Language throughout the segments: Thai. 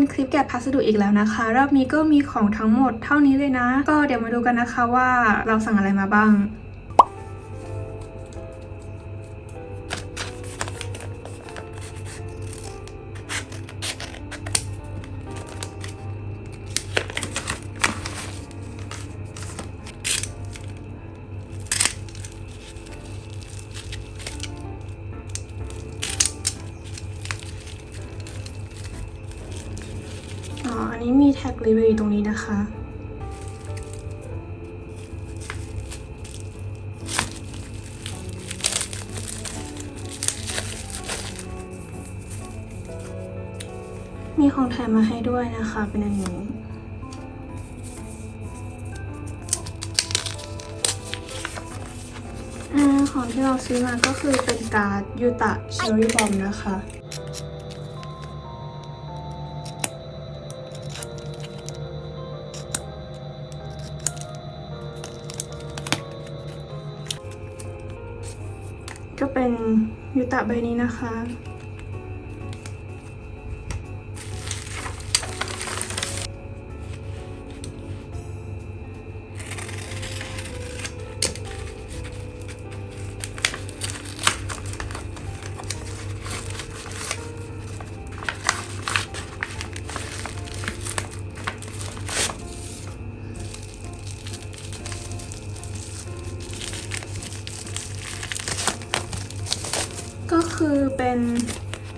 ดีค่ะทุกคนคลิปแกะพัสดุอีกแล้วนะคะ รอบนี้ก็มีของทั้งหมดเท่านี้เลยนะ ก็เดี๋ยวมาดูกันนะคะว่าเราสั่งอะไรมาบ้าง นี้มีแท็กรีวิวอยู่ตรงนี้นะคะ มีของแถมมาให้ด้วยนะคะ เป็นอันนี้อาของที่เราซื้อมาก็คือเป็นการ์ดยูตะเชอรี่บอมนะคะ ตะใบนี้นะคะ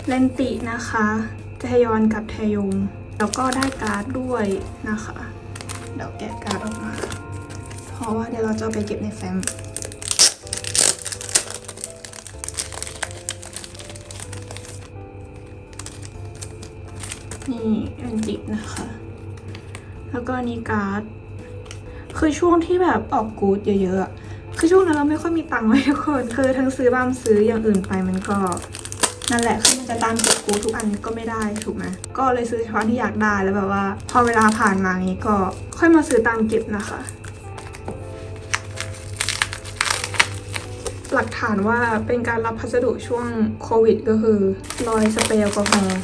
เลนตินะคะเทยอนกับเทยงแล้วก็ได้การ์ดด้วยนะคะ เดี๋ยวแกะการ์ดออกมา เพราะว่าเดี๋ยวเราจะไปเก็บในแฟ้มนี่เลนตินะคะ แล้วก็นนี้การ์ด คือช่วงที่แบบออกกูดเยอะๆคือช่วงนั้นเราไม่ค่อยมีตังค์ไว้ทุกคน คือทั้งซื้อบ้ามซื้ออย่างอื่นไปมันก็ นั่นแหละคือมันจะตามเก็บกูทุกอันก็ไม่ได้ถูกไหมก็เลยซื้อเฉพาะที่อยากได้แล้วแบบว่า พอเวลาผ่านมางี้ก็ค่อยมาซื้อตามเก็บนะคะ หลักฐานว่าเป็นการรับพัสดุช่วงโควิด ก็คือรอยสเปรย์แอลกอฮอล์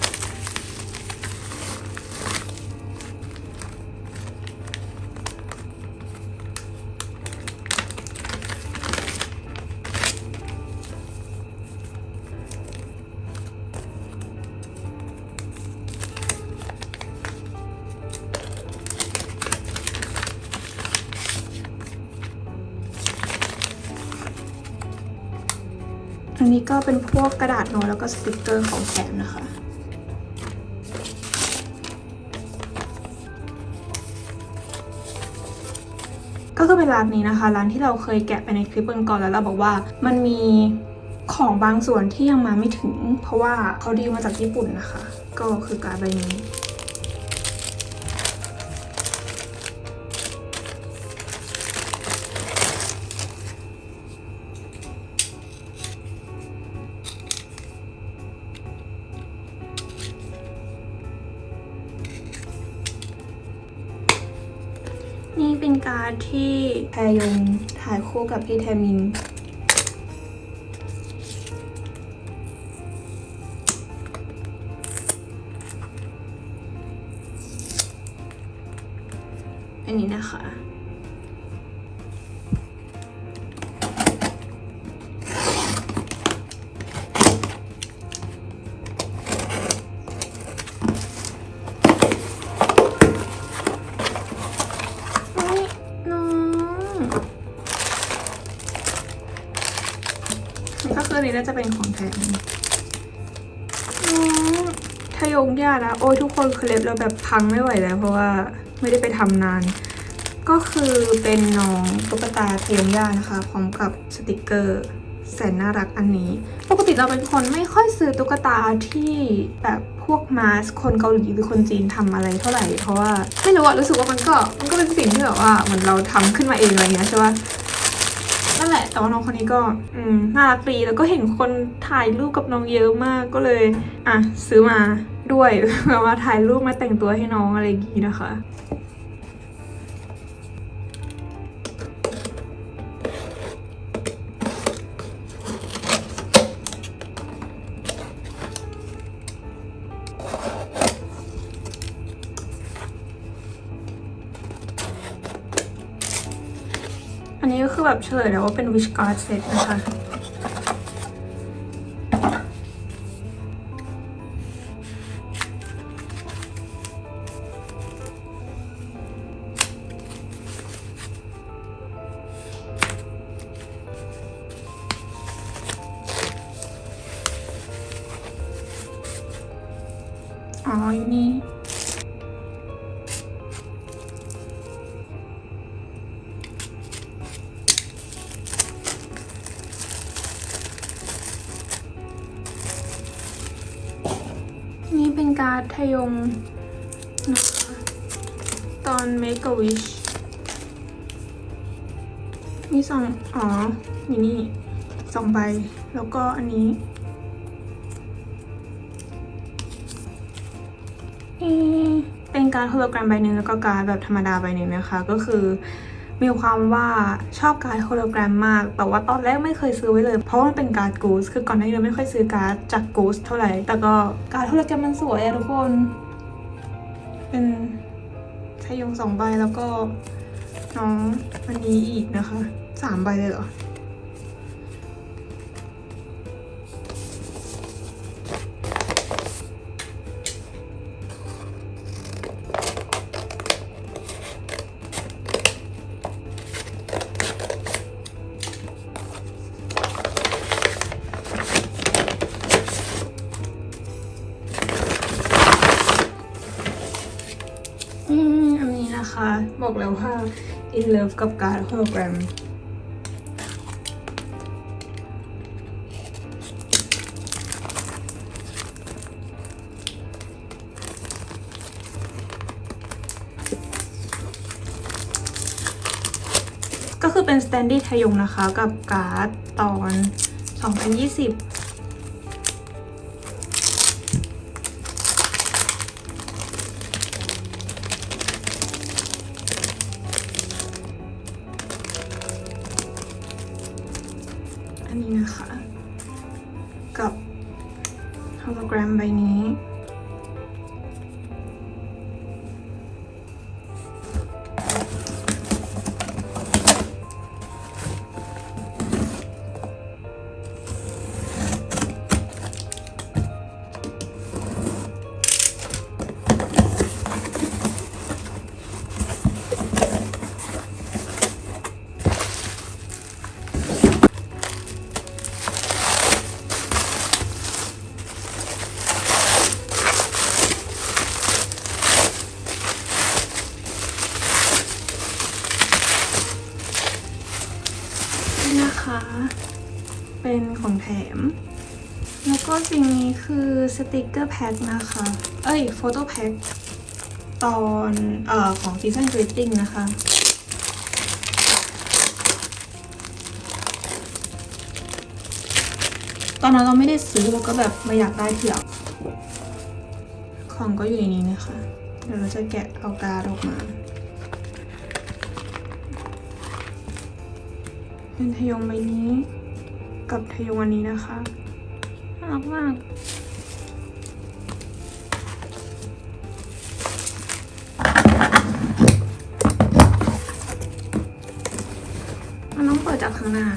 ก็เป็นพวกกระดาษโน้ตแล้วก็สติกเกอร์ของแถมนะคะก็คือเป็นร้านนี้นะคะ ร้านที่เราเคยแกะไปในคลิปก่อนแล้วเราบอกว่ามันมีของบางส่วนที่ยังมาไม่ถึง เพราะว่าเขาดีลมาจากญี่ปุ่นนะคะ ก็คือการใบนี้นี่ ที่แพยงถ่ายคู่กับพี่แทมิน อันนี้นะคะ ก็คืออันนี้น่าจะเป็นของแท้น้องทยงยานะ โอ้ยทุกคนคือเล็บเราแบบพังไม่ไหวแล้ว เพราะว่าไม่ได้ไปทำนาน ก็คือเป็นน้องตุ๊กตาทยงย่านะคะ พร้อมกับสติกเกอร์แสนน่ารักอันนี้ ปกติเราเป็นคนไม่ค่อยซื้อตุ๊กตาที่แบบพวกมาสคนเกาหลีหรือคนจีนทำอะไรเท่าไหร่ เพราะว่าไม่รู้อะรู้สึกว่ามันก็มันก็เป็นสิ่งที่แบบว่าเหมือนเราทำขึ้นมาเองอะไรเงี้ยใช่ปะ นั่นแหละ แต่ว่าน้องคนนี้ก็อืมน่ารักดีแล้วก็เห็นคนถ่ายรูปกับน้องเยอะมากก็เลย อะ ซื้อมาด้วยแบบว่าถ่ายรูปมาแต่งตัวให้น้องอะไรอย่างงี้นะคะ คือแบบเฉลยแล้วว่าเป็น wish card set นะคะ อ๋ออยู่นี่ ยงนะคะตอน Make a Wish มีสองอ๋อมีนี่สองใบ แล้วก็อันนี้เป็นการโฮโลแกรมใบหนึ่งแล้วก็การแบบธรรมดาใบหนึ่งนะคะ ก็คือ มีความว่าชอบการดโฮโลแกรมมาก แต่ว่าตอนแรกไม่เคยซื้อไว้เลย เพราะว่ามันเป็นการ์ดกูสคือก่อนหน้านี้เราไม่ค่อยซื้อการ์ดจากกูสเท่าไหร่ แต่ก็การดโฮโลแกรมมันสวยอะทุกคน เป็นชายงสองใบแล้วก็น้องอันนี้อีกนะคะสามใบเลยเหรอ บอกแล้วว่า in love กับการดโฮโลแกรมก็คือเป็น s t a n d y ทยงนะคะกับการ์ดตอน 2020 อันนี้นะคะ กับโฮโลแกรมใบนี้ ม แล้วก็สิ่งนี้คือสติกเกอร์แพ็คนะคะ เอ้ยโฟโต้แพ็คตอนเอ่อของซีซันกริตติ้งนะคะ ตอนนั้นเราไม่ได้ซื้อเราก็แบบไม่อยากได้ทีหลังของก็อยู่ในนี้นะคะ เดี๋ยวเราจะแกะเอาการ์ดออกมาเป็นทยงใบนี้ กับทยงอันนี้นะคะน่ารักมากมันต้องเปิดจากข้างหน้า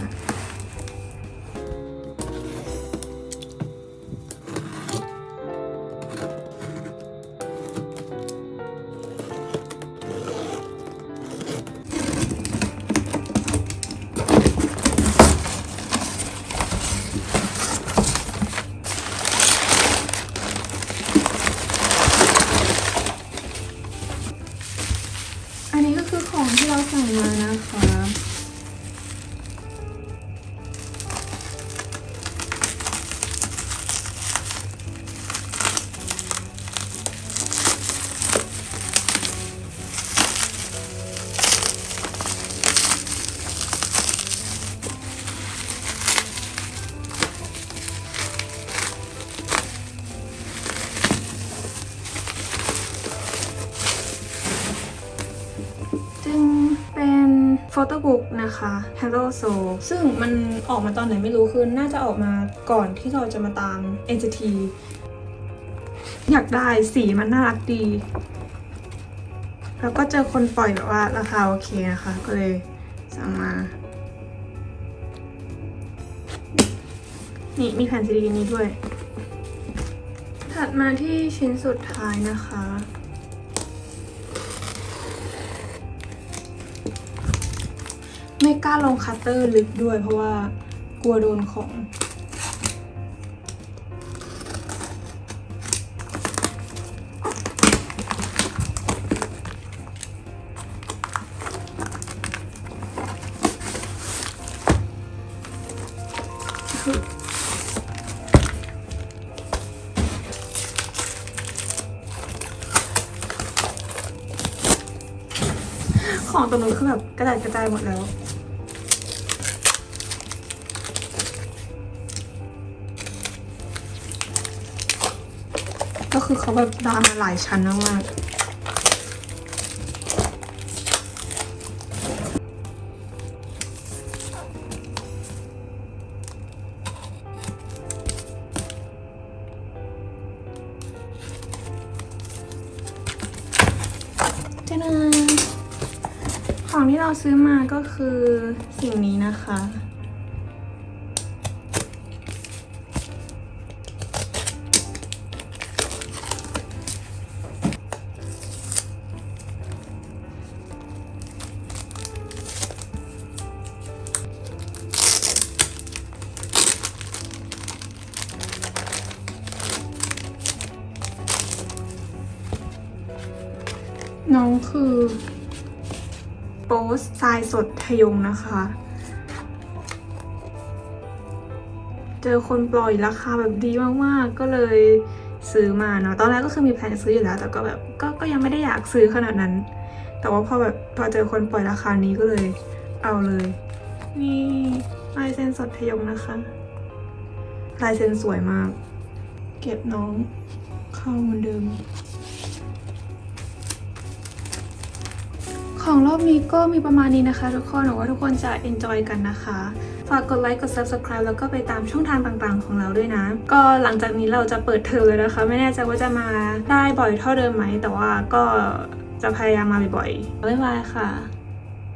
โฟโต้บุ๊กนะคะ Hello Soul ซึ่งมันออกมาตอนไหนไม่รู้คือน่าจะออกมาก่อนที่เราจะมาตาม NCT อยากได้สีมันน่ารักดี แล้วก็เจอคนปล่อยแบบว่าราคาโอเคนะคะ ก็เลยสั่งมา นี่มีแผ่นซีดีนี้ด้วย ถัดมาที่ชิ้นสุดท้ายนะคะ ไม่กล้าลงคัตเตอร์ลึกด้วยเพราะว่ากลัวโดนของ ของตรงนู้นคือแบบกระจายกระจายหมดแล้ว ก็คือเขาแบบดามมาหลายชั้นมากๆจ้านาของที่เราซื้อมาก็คือสิ่งนี้นะคะ น้องคือโป๊สทรายสดทยงนะคะ เจอคนปล่อยราคาแบบดีมากๆ ก็เลยซื้อมาเนาะ ตอนแรกก็คือมีแผนซื้ออยู่แล้ว แต่ก็แบบก็ก็ยังไม่ได้อยากซื้อขนาดนั้น แต่ว่าพอแบบพอเจอคนปล่อยราคานี้ก็เลยเอาเลย นี่ลายเซ็นสดทยงนะคะ ลายเซ็นสวยมาก เก็บน้องเข้าเหมือนเดิม ของรอบนี้ก็มีประมาณนี้นะคะทุกคนหวังว่าทุกคนจะ enjoy กันนะคะ ฝากกดไลค์กด subscribe แล้วก็ไปตามช่องทางต่างๆ ของเราด้วยนะ ก็หลังจากนี้เราจะเปิดเทอมเลยนะคะ ไม่แน่ใจว่าจะมาได้บ่อยเท่าเดิมไหม แต่ว่าก็จะพยายามมาบ่อยๆบ๊ายบายค่ะ